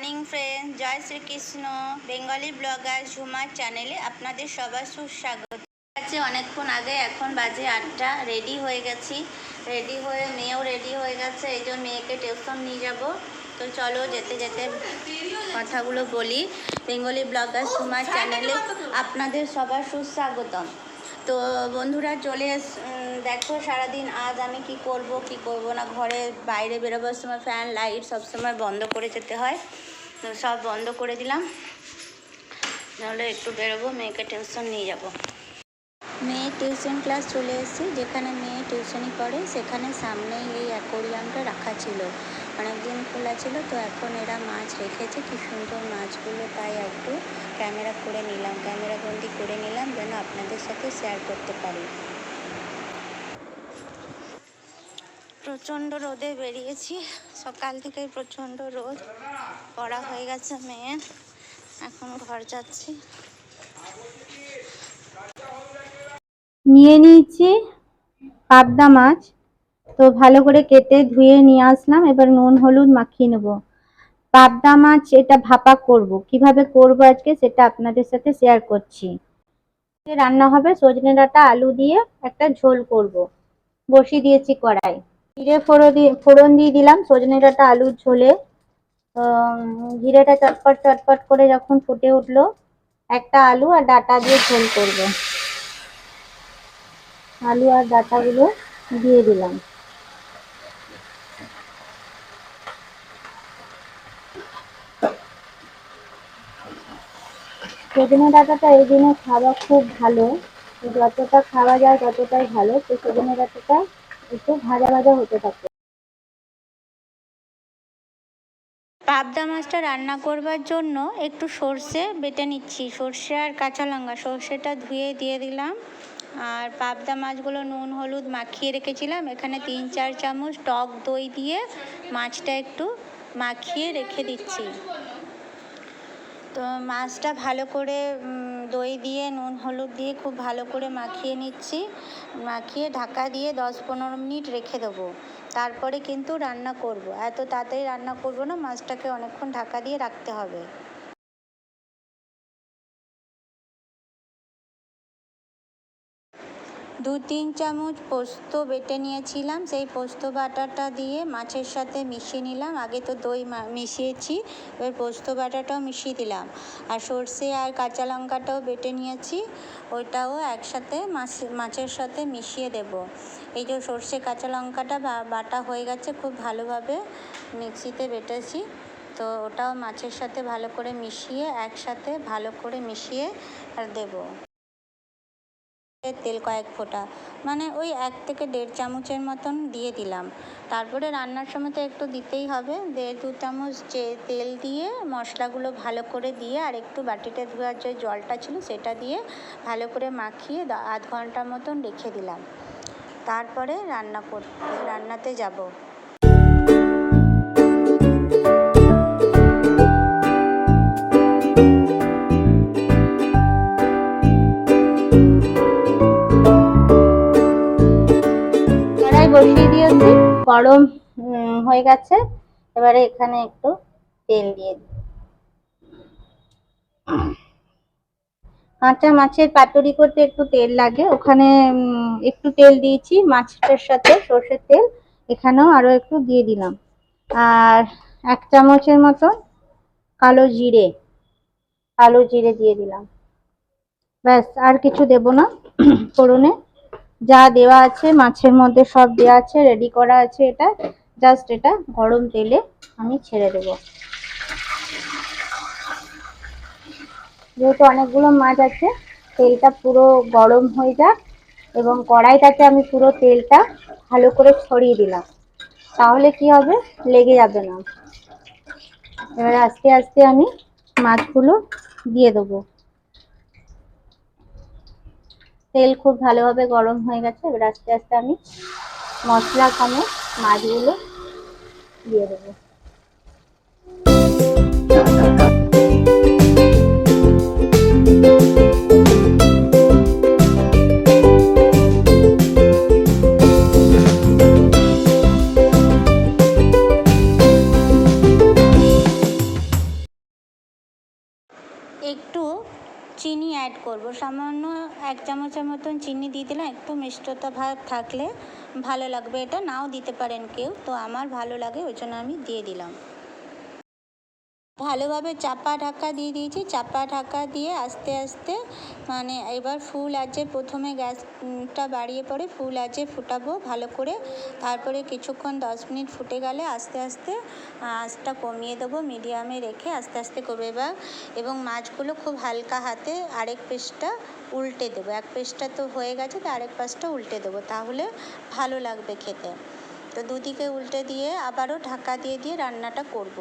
Morning friend, জয় Shrikrishna. Bengali blogger ঝুমার চ্যানেলে আপনাদের সবার সুস্বাগত। আছে অনেকক্ষণ আগে, এখন বাজে আটটা, রেডি হয়ে গেছি। রেডি হয়ে, মেয়েও রেডি হয়ে গেছে, এই জন্য মেয়েকে টিউশন নিয়ে যাব। তো চলো যেতে যেতে কথাগুলো বলি। বেঙ্গলি ব্লগার ঝুমার চ্যানেলে আপনাদের সবার সুস্বাগতম। তো বন্ধুরা চলে দেখো সারাদিন আজ আমি কি করব কি করব না, ঘরে বাইরে বেরোবার সময় ফ্যান, লাইট সব সময় বন্ধ করে যেতে হয়। সব বন্ধ করে দিলাম। নাহলে একটু বেরোবো মেয়েকে টিউশন নিয়ে যাব। মেয়ে টিউশন ক্লাস চলে এসেছি যেখানে মেয়ে টিউশনি করে সেখানে সামনেই এই অ্যাকোরিয়ামটা রাখা ছিল। অনেক দিন খোলা ছিল তো এখন এরা মাছ রেখেছে কি সুন্দর মাছগুলো তাই একটু ক্যামেরা করে নিলাম ক্যামেরা বন্দি করে নিলাম যেন আপনাদের সাথে শেয়ার করতে পারি। প্রচণ্ড রোদে বেরিয়েছি সকাল থেকে প্রচণ্ড রোদ। পড়া হয়ে গেছে মেয়ের এখন ঘর যাচ্ছি। নিয়ে নিয়েছি পাবদা মাছ। তো ভালো করে কেটে ধুয়ে নিয়ে আসলাম। এবার নুন, হলুদ মাখিয়ে নেব। পাবদা মাছ এটা ভাপা করব। কীভাবে করব আজকে সেটা আপনাদের সাথে শেয়ার করছি। রান্না হবে সজনে ডাঁটা, আলু দিয়ে একটা ঝোল করব। বসিয়ে দিয়েছি কড়াই। জিরে ফোড়ন দিয়ে ফোড়ন দিয়ে দিলাম সজনে ডাঁটা, আলুর ঝোলে। জিরেটা চটপট চটপট করে যখন ফুটে উঠল, একটা আলু আর ডাটা দিয়ে ঝোল করব। আলু আর ডাঁটাগুলো দিয়ে দিলাম। সজনে ডাটাটা এই দিনে খাওয়া খুব ভালো। যতটা খাওয়া যায় ততটাই ভালো। তো সজনে ডাটাটা একটু ভাজা ভাজা হতে থাকে পাবদা মাছটা রান্না করবার জন্য একটু সর্ষে বেটে নিচ্ছি। সর্ষে আর কাঁচা লঙ্কা। সর্ষেটা ধুয়ে দিয়ে দিলাম। আর পাবদা মাছগুলো নুন, হলুদ মাখিয়ে রেখেছিলাম। এখানে তিন, চার চামচ টক দই দিয়ে মাছটা একটু মাখিয়ে রেখে দিচ্ছি। তো মাছটা ভালো করে দই দিয়ে, নুন, হলুদ দিয়ে খুব ভালো করে মাখিয়ে নিচ্ছি। মাখিয়ে ঢাকা দিয়ে দশ পনেরো মিনিট রেখে দেবো। তারপরে কিন্তু রান্না করব। এত তাড়াতাড়ি রান্না করব না, মাছটাকে অনেকক্ষণ ঢাকা দিয়ে রাখতে হবে। দু তিন চামচ পোস্ত বেটে নিয়েছিলাম। সেই পোস্ত বাটাটা দিয়ে মাছের সাথে মিশিয়ে নিলাম। আগে তো দই মিশিয়েছি, এবার পোস্ত বাটাটাও মিশিয়ে দিলাম। আর সর্ষে আর কাঁচা লঙ্কাটাও বেটে নিয়েছি। ওইটাও একসাথে মাছ, মাছের সাথে মিশিয়ে দেব। এই যে সর্ষে কাঁচা লঙ্কাটা বাটা হয়ে গেছে খুব ভালোভাবে মিক্সিতে বেটেছি। তো ওটাও মাছের সাথে ভালো করে মিশিয়ে একসাথে ভালো করে মিশিয়ে দেবো। তেল কয়েক ফোঁটা মানে ওই এক থেকে দেড় চামচের মতন দিয়ে দিলাম। তারপরে রান্নার সময় তো একটু দিতেই হবে। দেড় দু চামচ যে তেল দিয়ে মশলাগুলো ভালো করে দিয়ে আর একটু বাটিতে ধোয়ার যে জলটা ছিল সেটা দিয়ে ভালো করে মাখিয়ে আধ ঘণ্টা মতন রেখে দিলাম। তারপরে রান্না করতে রান্নাতে যাব। কড়াই বসিয়ে দিয়েছি। গরম হয়ে গেছে। এবারে এখানে একটু তেল দিয়ে দিই। কাঁচা মাছের পাতুরি করতে একটু তেল লাগে। ওখানে একটু তেল দিয়েছি মাছটার সাথে সর্ষের তেল। এখানেও আরও একটু দিয়ে দিলাম। আর এক চামচের মতো কালো জিরে কালো জিরে দিয়ে দিলাম। ব্যাস, আর কিছু দেব না। ফোড়নে যা দেওয়া আছে, মাছের মধ্যে সব দেওয়া আছে রেডি করা আছে এটা। জাস্ট এটা গরম তেলে আমি ছেড়ে দেব। যেহেতু অনেকগুলো মাছ আছে, তেলটা পুরো গরম হয়ে যাক এবং কড়াইটাতে আমি পুরো তেলটা ভালো করে ছড়িয়ে দিলাম। তাহলে কি হবে? লেগে যাবে না। এবার আস্তে আস্তে আমি মাছগুলো দিয়ে দেবো। তেল খুব ভালোভাবে গরম হয়ে গেছে, এবার আস্তে আস্তে আমি মশলা কমে মাছগুলো দিয়ে দেবো। অ্যাড করব। সামান্য এক চামচের মতন চিনি দিয়ে দিলাম। একটু মিষ্টতা ভাব থাকলে ভালো লাগবে এটা। নাও দিতে পারেন কেউ। তো আমার ভালো লাগে, ওই জন্য আমি দিয়ে দিলাম। ভালোভাবে চাপা ঢাকা দিয়ে দিয়েছি। চাপা ঢাকা দিয়ে আস্তে আস্তে মানে এবার ফুল আঁচে প্রথমে গ্যাসটা বাড়িয়ে পরে ফুল আঁচে ফুটাবো ভালো করে। তারপরে কিছুক্ষণ দশ মিনিট ফুটে গেলে আস্তে আস্তে আঁচটা কমিয়ে দেবো মিডিয়ামে রেখে আস্তে আস্তে করব এবার। এবং মাছগুলো খুব হালকা হাতে আরেক পেস্টটা উল্টে দেবো। এক পেস্টটা তো হয়ে গেছে তো আরেক পাশটা উল্টে দেবো। তাহলে ভালো লাগবে খেতে। তো দুদিকে উল্টে দিয়ে আবারও ঢাকা দিয়ে দিয়ে রান্নাটা করব।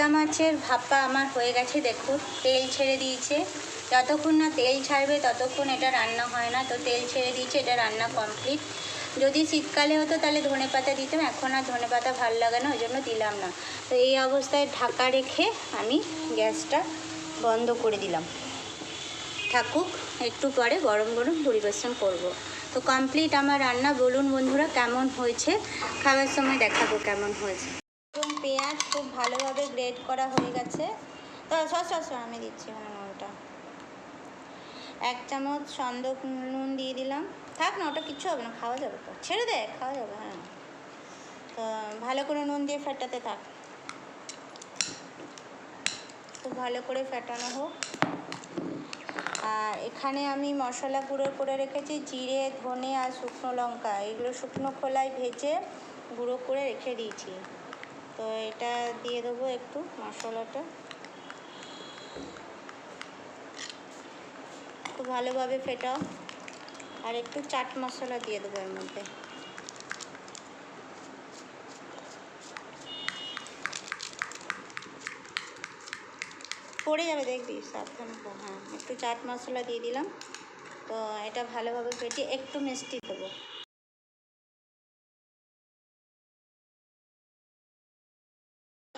পাবদা মাছের ভাপা আমার হয়ে গেছে দেখুন তেল ছেড়ে দিয়েছে। যতক্ষণ না তেল ছাড়বে, ততক্ষণ এটা রান্না হয় না। তো তেল ছেড়ে দিয়েছে, এটা রান্না কমপ্লিট যদি শীতকালে হতো, তাহলে ধনে পাতা দিতাম। এখন আর ধনে পাতা ভালো লাগে না, ওই জন্য দিলাম না। তো এই অবস্থায় ঢাকা রেখে আমি গ্যাসটা বন্ধ করে দিলাম। থাকুক, একটু পরে গরম গরম পরিবেশন করব। তো কমপ্লিট আমার রান্না। বলুন বন্ধুরা, কেমন হয়েছে? খাবার সময় দেখাবো কেমন হয়েছে। এবং পেঁয়াজ খুব ভালোভাবে গ্রেড করা হয়ে গেছে। তো সস সস আমি দিচ্ছি ওটা। এক চামচ সন্দক নুন দিয়ে দিলাম। থাক না, ওটা কিচ্ছু হবে না, খাওয়া যাবে তো। ছেড়ে দে, খাওয়া যাবে হ্যাঁ। তো, ভালো করে নুন দিয়ে ফেটাতে থাক। খুব ভালো করে ফেটানো হোক। আর এখানে আমি মশলা গুঁড়ো করে রেখেছি, জিরে, ধনে আর শুকনো লঙ্কা। এগুলো শুকনো খোলায় ভেজে গুঁড়ো করে রেখে দিয়েছি। তো এটা দিয়ে দেবো একটু মশলাটা। খুব ভালোভাবে ফেটাও। আর একটু চাট মশলা দিয়ে দেবো এর মধ্যে। পড়ে যাবে দেখবি, সাবধান হ্যাঁ একটু চাট মশলা দিয়ে দিলাম। তো এটা ভালোভাবে ফেটিয়ে একটু মিষ্টি দেবো।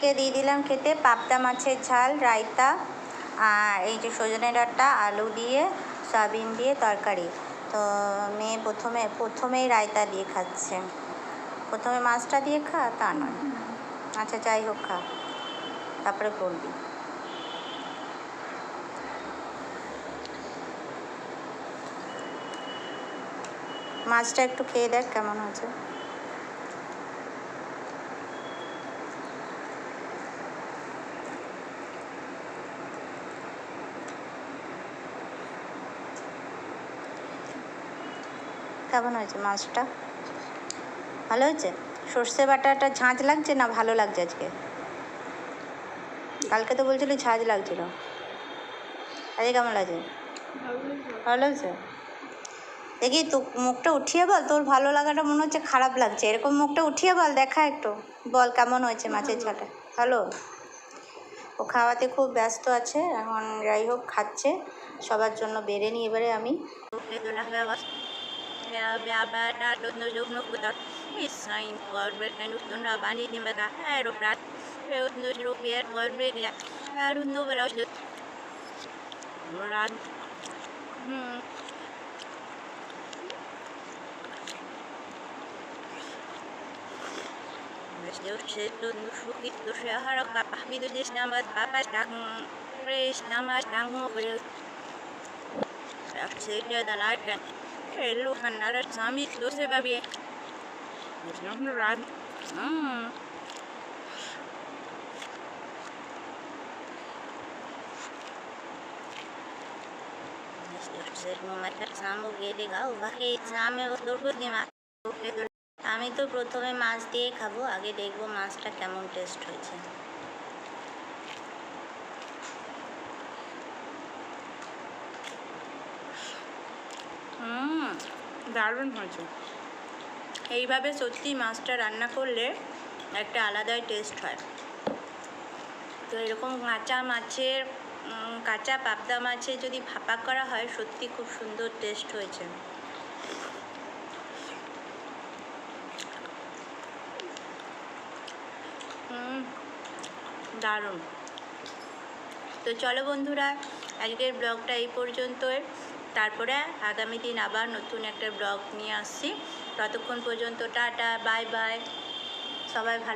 কে দিয়ে দিলাম খেতে। পাবদা মাছের ঝাল, রায়তা আর এই যে সজনে ডাঁটা, আলু দিয়ে, সয়াবিন দিয়ে তরকারি। তো মেয়ে প্রথমে, প্রথমেই রায়তা দিয়ে খাচ্ছে। প্রথমে মাছটা দিয়ে খা, তা নয়। আচ্ছা যাই হোক, খা। তারপরে করবি। মাছটা একটু খেয়ে দেখ কেমন হয়েছে। কেমন হয়েছে মাছটা? ভালো হয়েছে? সর্ষে বাটাটা ঝাঁঝ লাগছে না ভালো লাগছে আজকে? কালকে তো বলছিলি ঝাঁঝ লাগছিল। আজকে কেমন লাগছে? ভালো লাগছে দেখি তো মুখটা উঠিয়ে বল, তোর ভালো লাগাটা মনে হচ্ছে খারাপ লাগছে। এরকম মুখটা উঠিয়ে বল, দেখা একটু। বল কেমন হয়েছে মাছের ঝালটা? ভালো? ও খাওয়াতে খুব ব্যস্ত আছে, এখন যাই হোক, খাচ্ছে। সবার জন্য বেড়ে নিই এবারে আমি। Praise Namaste, I'm going to hmm Mm. আমি তো প্রথমে মাছ দিয়ে খাব আগে দেখব মাছটা কেমন টেস্ট হয়েছে দারুণ হয়েছে। এইভাবে সত্যি মাছটা রান্না করলে একটা আলাদাই টেস্ট হয়। তো এরকম কাঁচা মাছের কাঁচা পাবদা মাছে যদি ভাপা করা হয়, সত্যি খুব সুন্দর টেস্ট হয়েছে। দারুণ। তো চলো বন্ধুরা, আজকের ব্লগটা এই পর্যন্তই। তারপরে আগামী দিন আবার নতুন একটা ব্লগ নিয়ে আসছি। ততক্ষণ পর্যন্ত টাটা, বাই বাই। সবাই ভালো